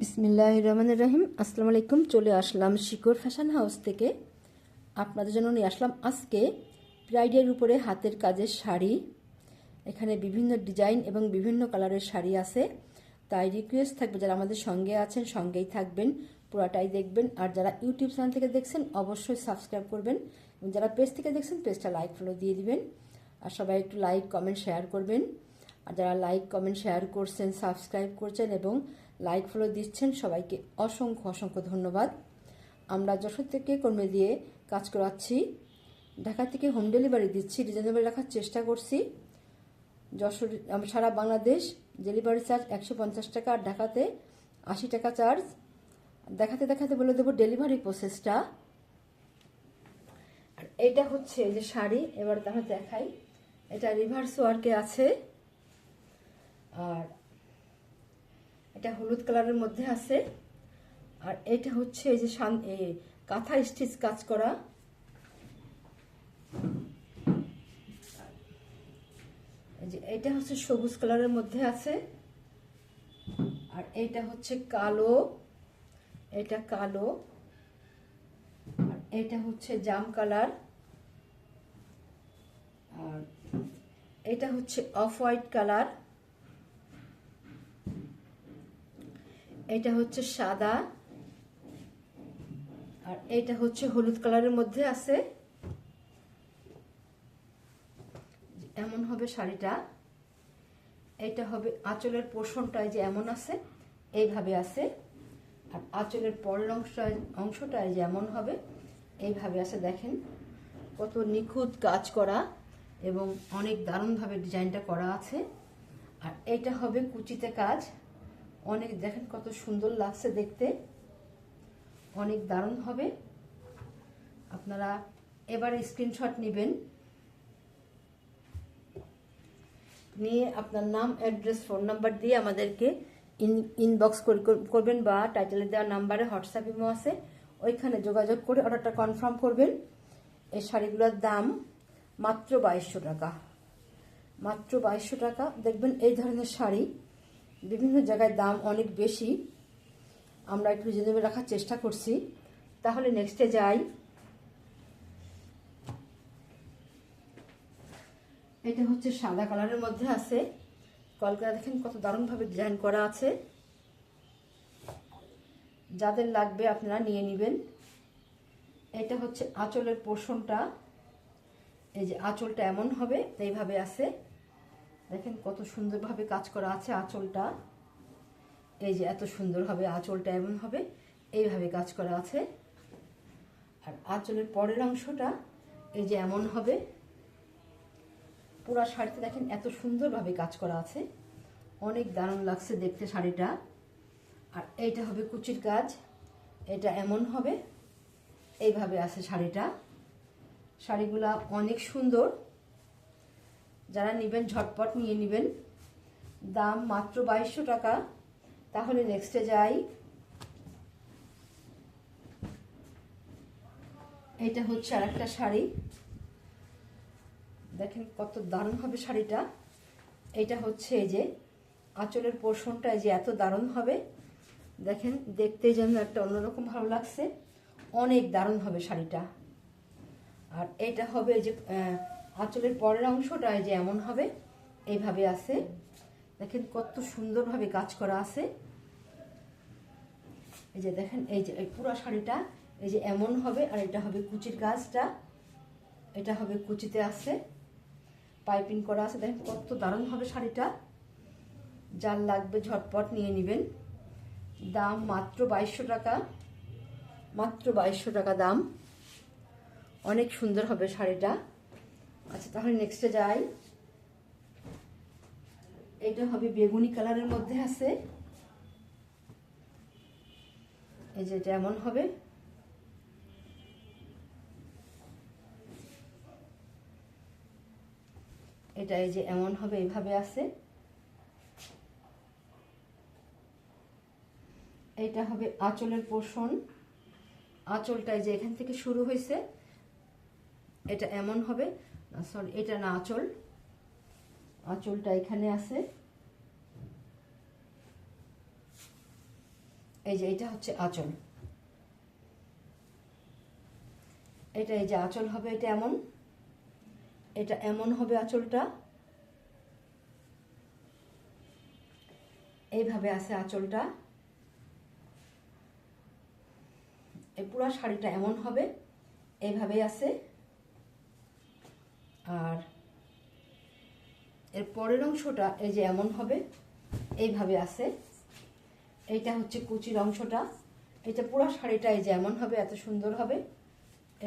বিসমিল্লাহ রহমান রহিম। আসসালামু আলাইকুম, চলে আসলাম শিকর ফ্যাশন হাউস থেকে। আপনাদের জন্য নিয়ে আসলাম আজকে ব্রাইডের উপরে হাতের কাজের শাড়ি। এখানে বিভিন্ন ডিজাইন এবং বিভিন্ন কালারের শাড়ি আছে। তাই রিকোয়েস্ট থাকবে যারা আমাদের সঙ্গে আছেন, সঙ্গেই থাকবেন, পুরাটাই দেখবেন। আর যারা ইউটিউব চ্যানেল থেকে দেখছেন, অবশ্যই সাবস্ক্রাইব করবেন। এবং যারা পেজ থেকে দেখছেন পেজটা লাইক ফলো দিয়ে দিবেন। আর সবাই একটু লাইক কমেন্ট শেয়ার করবেন। আর যারা লাইক কমেন্ট শেয়ার করছেন সাবস্ক্রাইব করছেন এবং লাইক ফলো দিচ্ছেন। সবাইকে অসংখ্য অসংখ্য ধন্যবাদ। আমরা যশোর থেকে কর্মী দিয়ে কাজ করাচ্ছি। ঢাকা থেকে হোম ডেলিভারি দিচ্ছি। রিজনেবল রাখার চেষ্টা করছি। যশোর সারা বাংলাদেশ ডেলিভারি চার্জ একশো পঞ্চাশ টাকা আর ঢাকাতে আশি টাকা চার্জ দেখাতে দেখাতে বলে দেবো ডেলিভারি প্রসেসটা আর এটা হচ্ছে যে শাড়ি। এবার তাহলে দেখাই। এটা রিভার্স ওয়ার্কে আছে। আর এটা হলুদ কালারের মধ্যে আছে। আর এটা হচ্ছে এই যে কাঁথা স্টিচ কাজ করা। যে এটা হচ্ছে সবুজ কালারের মধ্যে আছে। আর এটা হচ্ছে কালো। এটা কালো। আর এটা হচ্ছে জাম কালার। আর এটা হচ্ছে অফ হোয়াইট কালার। এটা হচ্ছে সাদা, আর এটা হচ্ছে হলুদ কালারের মধ্যে আছে। এমন হবে শাড়িটা। এটা হবে আঁচলের পোর্শনটায় যে এমন আছে, এইভাবে আছে। আর আঁচলের পরের অংশটায় অংশটায় যে এমন হবে, এইভাবে আছে, দেখেন। কত নিখুঁত কাজ করা এবং অনেক দারুণভাবে ডিজাইনটা করা আছে। আর এটা হবে কুচিতে কাজ। অনেক দেখেন কত সুন্দর লাগছে দেখতে। অনেক দারুণ হবে। আপনারা এবার স্ক্রিনশট নেবেন। নিয়ে আপনার নাম অ্যাড্রেস ফোন নাম্বার দিয়ে আমাদেরকে ইন ইনবক্স করবেন বা টাইটেলে দেওয়া নাম্বারে হোয়াটসঅ্যাপ ইমো আছে। ওইখানে যোগাযোগ করে অর্ডারটা কনফার্ম করবেন। এই শাড়িগুলোর দাম মাত্র বাইশশো টাকা। মাত্র বাইশশো টাকা। দেখবেন এই ধরনের শাড়ি। বিভিন্ন জায়গায় দাম অনেক বেশি। আমরা একটু রিজনেবল রাখার চেষ্টা করছি। তাহলে নেক্সটে যাই। এটা হচ্ছে সাদা কালারের মধ্যে আছে। কলকাতা দেখেন কত দারুণভাবে ডিজাইন করা আছে। যাদের লাগবে আপনারা নিয়ে নেবেন। এটা হচ্ছে আঁচলের পোষণটা এই যে আঁচলটা এমন হবে, এইভাবে আছে। দেখেন কত সুন্দরভাবে কাজ করা আছে আঁচলটা। এই যে এত সুন্দর হবে, আঁচলটা এমন হবে, এইভাবে কাজ করা আছে। আর আঁচলের পরের অংশটা এই যে এমন হবে। পুরো শাড়িতে দেখেন এত সুন্দরভাবে কাজ করা আছে। অনেক দারুণ লাগছে দেখতে শাড়িটা। আর এইটা হবে কুচির কাজ, এটা এমন হবে, এইভাবে আছে শাড়িটা। শাড়িগুলা অনেক সুন্দর। যারা নেবেন, ঝটপট নিয়ে নেবেন। দাম মাত্র বাইশশো টাকা। তাহলে নেক্সটে যাই। এটা হচ্ছে আর একটা শাড়ি। দেখেন কত দারুণ হবে শাড়িটা। এটা হচ্ছে এই যে আঁচলের পোর্শনটা যে এত দারুণ হবে। দেখেন দেখতে যেন একটা অন্যরকম ভালো লাগছে। অনেক দারুণ হবে শাড়িটা। আর এটা হবে যে আঁচলের পরের অংশটা যে এমন হবে, এইভাবে আছে। দেখেন কত সুন্দরভাবে কাজ করা আছে। এই যে দেখেন, এই যে এই পুরো শাড়িটা, এই যে এমন হবে, আর এটা হবে কুচির কাজটা। এটা হবে কুচিতে আছে। পাইপিং করা আছে। দেখেন কত দারুণ হবে শাড়িটা। যার লাগবে ঝটপট নিয়ে নেবেন। দাম মাত্র বাইশশো টাকা। মাত্র বাইশশো টাকা দাম। অনেক সুন্দর হবে শাড়িটা। আচ্ছা তাহলে নেক্সটে যাই। এটা হবে বেগুনি কালারের মধ্যে আছে। এই যে এটা এমন হবে। এটা এই যে এমন হবে এইভাবে আছে। এটা হবে আঁচলের পোষণ। আঁচলটা যে এখান থেকে শুরু হয়েছে। এটা এমন হবে। সরি এটা না আঁচল। আঁচলটা এখানে আছে। এই যে এটা হচ্ছে আঁচল। এটা এই যে আঁচল হবে, এটা এমন। এটা এমন হবে আঁচলটা। এইভাবে আছে আঁচলটা। এই পুরো শাড়িটা এমন হবে। এইভাবেই আছে। আর এর পরের অংশটা এই যে এমন হবে, এইভাবে আছে। এইটা হচ্ছে কুচির অংশটা। এটা পুরো শাড়িটা এই যে এমন হবে, এত সুন্দর হবে।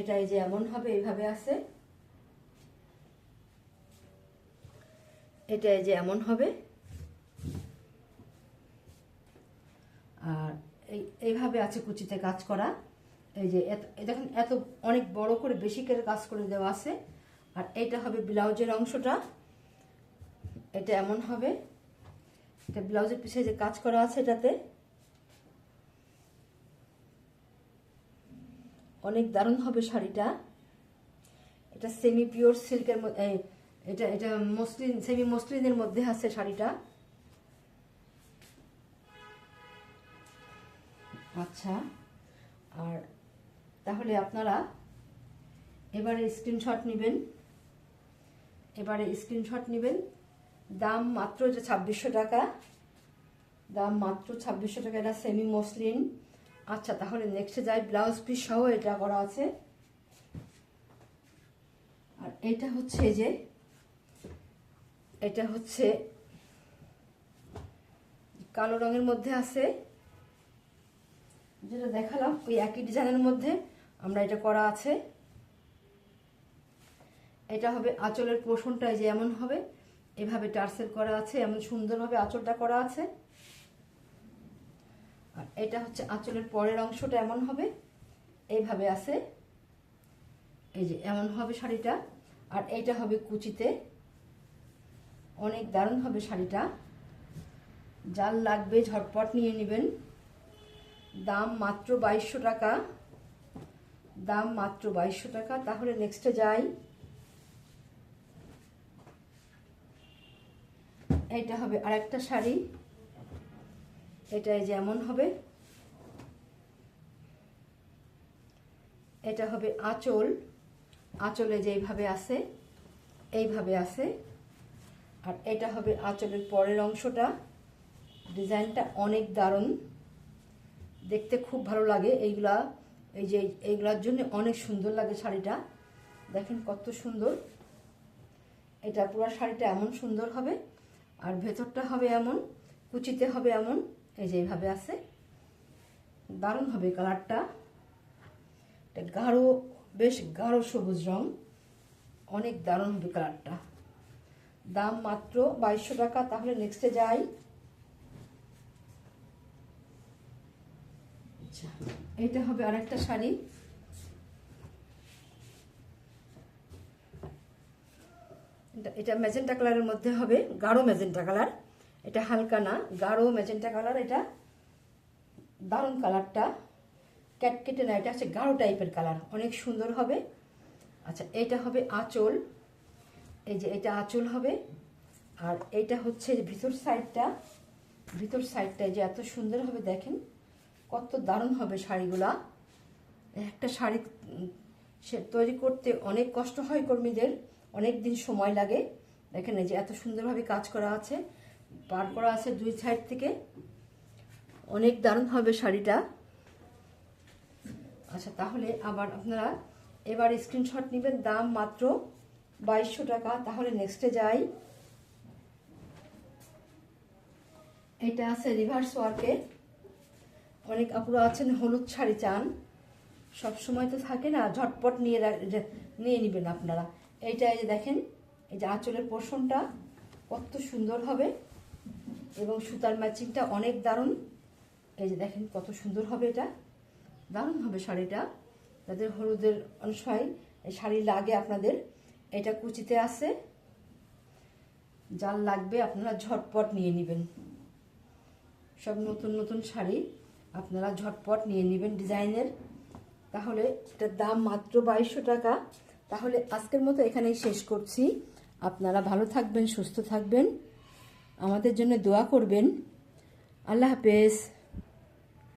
এটা এই যে এমন হবে, এইভাবে আছে। এটা এই যে এমন হবে। আর এই, এইভাবে আছে কুচিতে কাজ করা। এই যে এত দেখেন, এত অনেক বড় করে, বেশি করে কাজ করে দেওয়া আছে। আর এইটা হবে ব্লাউজের অংশটা। এটা এমন হবে। এটা ব্লাউজের পিছিয়ে যে কাজ করা আছে এটাতে। অনেক দারুণ হবে শাড়িটা। এটা সেমি পিওর সিল্কের এটা এটা মসলিন সেমি মসলিনের মধ্যে আছে শাড়িটা। আচ্ছা আর তাহলে আপনারা এবারে স্ক্রিনশট নেবেন। এবারে স্ক্রিনশট নেবেন। দাম মাত্র যে ছাব্বিশশো টাকা, দাম মাত্র ছাব্বিশশো টাকা, এটা সেমি মসলিন আচ্ছা তাহলে নেক্সটে যাই ব্লাউজ পিস সহ এটা করা আছে। আর এটা হচ্ছে যে, এটা হচ্ছে কালো রঙের মধ্যে আছে। যেটা দেখালাম, ওই একই ডিজাইনের মধ্যে আমরা এটা করা আছে। এটা হবে আঁচলের পোষণটা যে এমন হবে। এভাবে টার্সেল করা আছে, এমন সুন্দরভাবে আঁচলটা করা আছে। আর এটা হচ্ছে আঁচলের পরের অংশটা এমন হবে। এইভাবে আছে। এই যে এমন হবে শাড়িটা। আর এইটা হবে কুচিতে। অনেক দারুণ হবে শাড়িটা। যার লাগবে ঝটপট নিয়ে নেবেন। দাম মাত্র বাইশশো টাকা। দাম মাত্র বাইশশো টাকা। তাহলে নেক্সটে যাই। এইটা হবে আরেকটা শাড়ি। এটা যেমন হবে। এটা হবে আঁচল। আঁচলে যেইভাবে আছে, এইভাবে আছে। আর এটা হবে আঁচলের পরের অংশটা। ডিজাইনটা অনেক দারুণ। দেখতে খুব ভালো লাগে এইগুলা। এই যে এইগুলার জন্য অনেক সুন্দর লাগে শাড়িটা। দেখেন কত সুন্দর। এটা পুরো শাড়িটা এমন সুন্দর হবে। আর ভেতরটা হবে এমন, কুচিতে হবে এমন, এই যে এইভাবে আছে। দারুণ হবে কালারটা। এটা গাঢ়, বেশ গাঢ় সবুজ রং। অনেক দারুণ হবে কালারটা। দাম মাত্র বাইশশো টাকা, তাহলে নেক্সটে যাই। আচ্ছা এটা হবে আরেকটা শাড়ি। এটা ম্যাজেন্টা কালারের মধ্যে হবে গাঢ় ম্যাজেন্টা কালার এটা হালকা না, গাঢ় ম্যাজেন্টা কালার এটা দারুণ কালারটা ক্যাটকেটে না, এটা হচ্ছে গাঢ় টাইপের কালার অনেক সুন্দর হবে। আচ্ছা এটা হবে আঁচল। এই যে এটা আঁচল হবে। আর এইটা হচ্ছে ভিতর সাইডটা ভিতর সাইডটা যে এত সুন্দর হবে, দেখেন। কত দারুণ হবে শাড়িগুলা। একটা শাড়ি সে তৈরি করতে অনেক কষ্ট হয় কর্মীদের। অনেক দিন সময় লাগে দেখেন এই যে এত সুন্দরভাবে কাজ করা আছে। পার করা আছে দুই সাইড থেকে। অনেক দারুণ হবে শাড়িটা। আচ্ছা তাহলে আবার আপনারা এবার স্ক্রিনশট নেবেন। দাম মাত্র বাইশশো টাকা। তাহলে নেক্সটে যাই। এটা আছে রিভার্স ওয়ার্কে অনেক আপুরা আছেন, হলুদ শাড়ি চান। সব সময় তো থাকে না, ঝটপট নিয়ে নিয়ে নেবেন আপনারা। এইটা এই যে দেখেন, এই যে আঁচলের পোষণটা কত সুন্দর হবে এবং সুতার ম্যাচিংটা অনেক দারুণ। এই যে দেখেন কত সুন্দর হবে এটা। দারুণ হবে শাড়িটা। যাদের হলুদের অনুসায় এই শাড়ি লাগে আপনাদের। এটা কুচিতে আছে। যার লাগবে আপনারা ঝটপট নিয়ে নেবেন। সব নতুন নতুন শাড়ি আপনারা ঝটপট নিয়ে নেবেন ডিজাইনের। তাহলে এটার দাম মাত্র বাইশশো টাকা। তাহলে আজকের মতো এখানেই শেষ করছি। আপনারা ভালো থাকবেন, সুস্থ থাকবেন। আমাদের জন্য দোয়া করবেন। আল্লাহ হাফেজ।